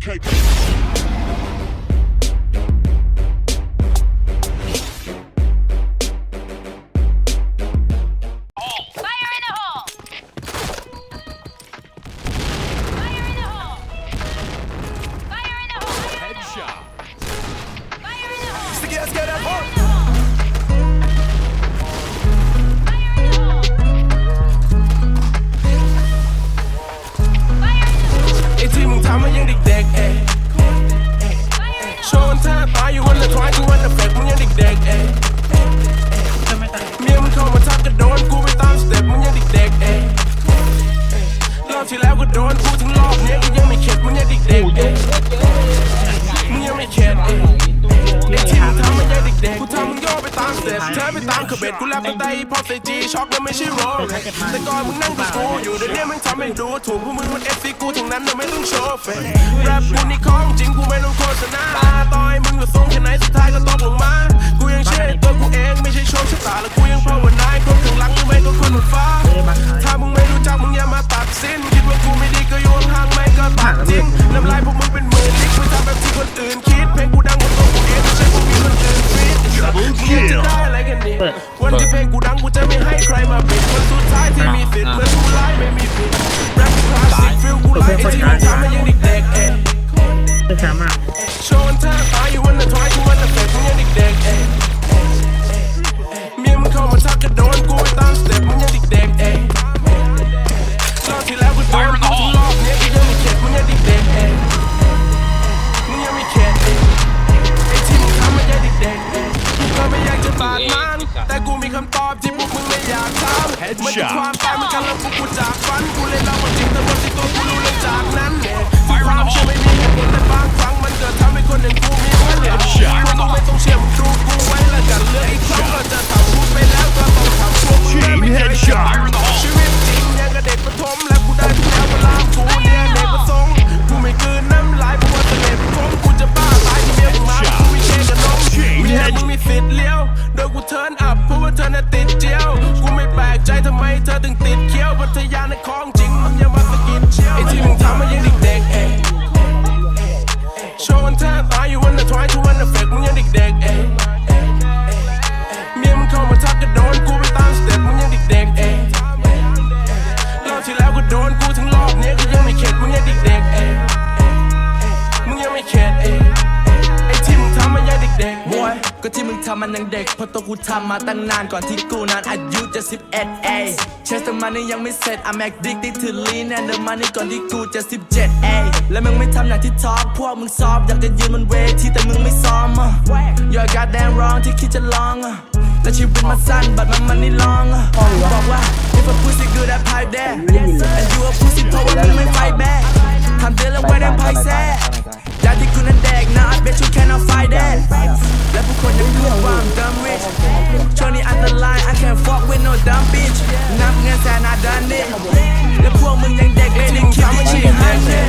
Fire ก็โดนกูถึงรอบเนี้ยกูยังไม่เข็ดมึงยังเด็กๆเองมึงยังไม่เข็ดเองไอ้ที่มึงทำมันยังเด็กๆกูทำมึงย่อไปตามสเต็ปเธอไปตามขบเบ็ดกูแลบไปไตพอใส่จีช็อกแล้วไม่ใช่โรลแต่ก่อนมึงนั่งกับกูอยู่เดี๋ยวนี้มึงทำให้ดูถูกพวกมึงมันเอฟซีกูถึงนั้นมึงไม่ต้องโชว์เฟซแรปกูนี่ของจริงกูไม่ต้องโฆษณาต่อยมึงอยู่ทรงแค่ไหนสุดท้ายก็ตกลงมา กูยังเชื่อตัวกูเองไม่ใช่โชคชะตาแล้วกูยังภาวนาคนข้างหลังหรือไม่ก็คน มึงอยากจะได้อะไรกันเนี่ยวันที่เพลงกูดังกูจะไม่ให้ใครมาปิดวันสุดท้ายที่มีสิทธิ์เหมือนกูไล่ไม่มีผิด มมันคือความตายมันกันแล้วพวกกูจากฝันกูเลยเล่ามาจริงแต่ว่าที่ตัวกูรู้เลยจากนั้นเนี่ยความเชื่อไม่มีเหตุผลแต่บางครั้งมันเกิดทำให้คนอย่างกูมีวันเหลือพวกมึงไม่ต้องเชื่อมึงดูกูไว้ละกันเลืออีกครั้งก็จะทำพูดไปแล้วก็ต้องทำพวกมึงได้ไม่เคยเชื่อ สิทธิ์เลี้ยว โดยกูเทิร์นอัพเพราะว่าเธอน่ะติดเจียว กูไม่แปลกใจทำไมเธอถึงติดเคี้ยวพัทยาในของจริงมึงย่ามาสะกิดเชียวไอ้ที่มึงทำมันยังเด็กๆเองโชว์มันท่าตายอยู่วันละทวายทุกวันละเฟกมึงยังเด็กๆเองเมียมึงเข้ามาทักก็โดนกูไปตามสเต็ปมึงยังเด็กๆเองรอบที่แล้วก็โดนกูถึงรอบเนี้ยกูยังไม่เข็ดมึงยังเด็กๆเองมึงยังไม่เข็ดเองไอ้ที่มึงทำมันยังเด็กๆ ก็ที่มึงทำมันยังเด็กเพราะตัวกูทำมาตั้งนานก่อนที่กูนั้นอายุจะ 11 เอเชสแต่มันนี่ยังไม่เสร็จ I'm addicted to lean and the money ก่อนที่กูจะ 17 เอและมึงไม่ทำอย่างที่ทอล์กพวกมึงซอฟอยากจะยืนบนเวทีแต่มึงไม่ซ้อมอะ You're goddamn wrong ที่คิดจะลองอะและชีวิตมันสั้นบัดมันมันนี่ลองอะบอกว่า if a pussy good at pipe there and you a pussy เพราะว่ามึงไม่ ผู้คนยังพูดว่า I'm dumb rich ช่วงนี้อันตราย I can't fuck with no dumb bitch นับเงินแสน I done it และพวกมึงยังเด็กเลยนี่คิดที่ชีหันเนี่ย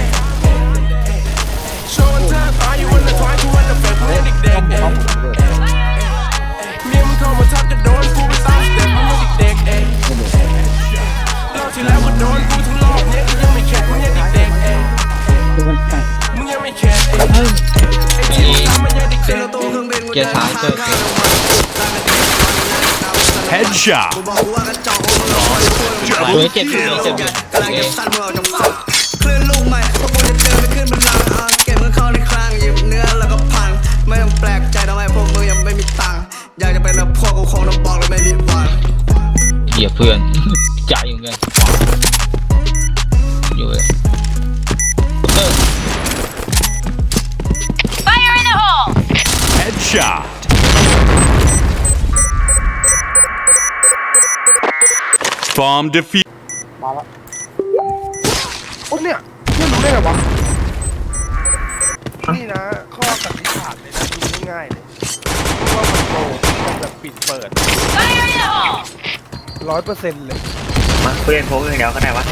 เกียร์ท้ายเกิดเกิด Headshot. เฮ้ยเจ็บอยู่เจ็บอยู่โอเคคลื่นลูกใหม่พวกกูจะเดินไปขึ้นบนลังอะเก็บเงินเข้าในคลังหยิบเนื้อแล้วก็พัง ไม่ต้องแปลกใจทำไมพวกมึงยังไม่มีตังค์อยากจะเป็นแบบพวกกูคงต้องบอกเลยไม่มีวันเหยียบเพื่อน จ่ายอยู่เงิน Headshot. Bomb defeat. โอ้เนี่ยเพื่อนรู้ได้ไงวะ นี่นะ ข้อสันนิษฐานเลยนะดูง่ายๆเลยว่ามันโปรมันแบบปิดเปิด Fire in the hole! ร้อยเปอร์เซ็นต์เลย มาเพื่อนโพกอย่างเดียวก็ได้วะ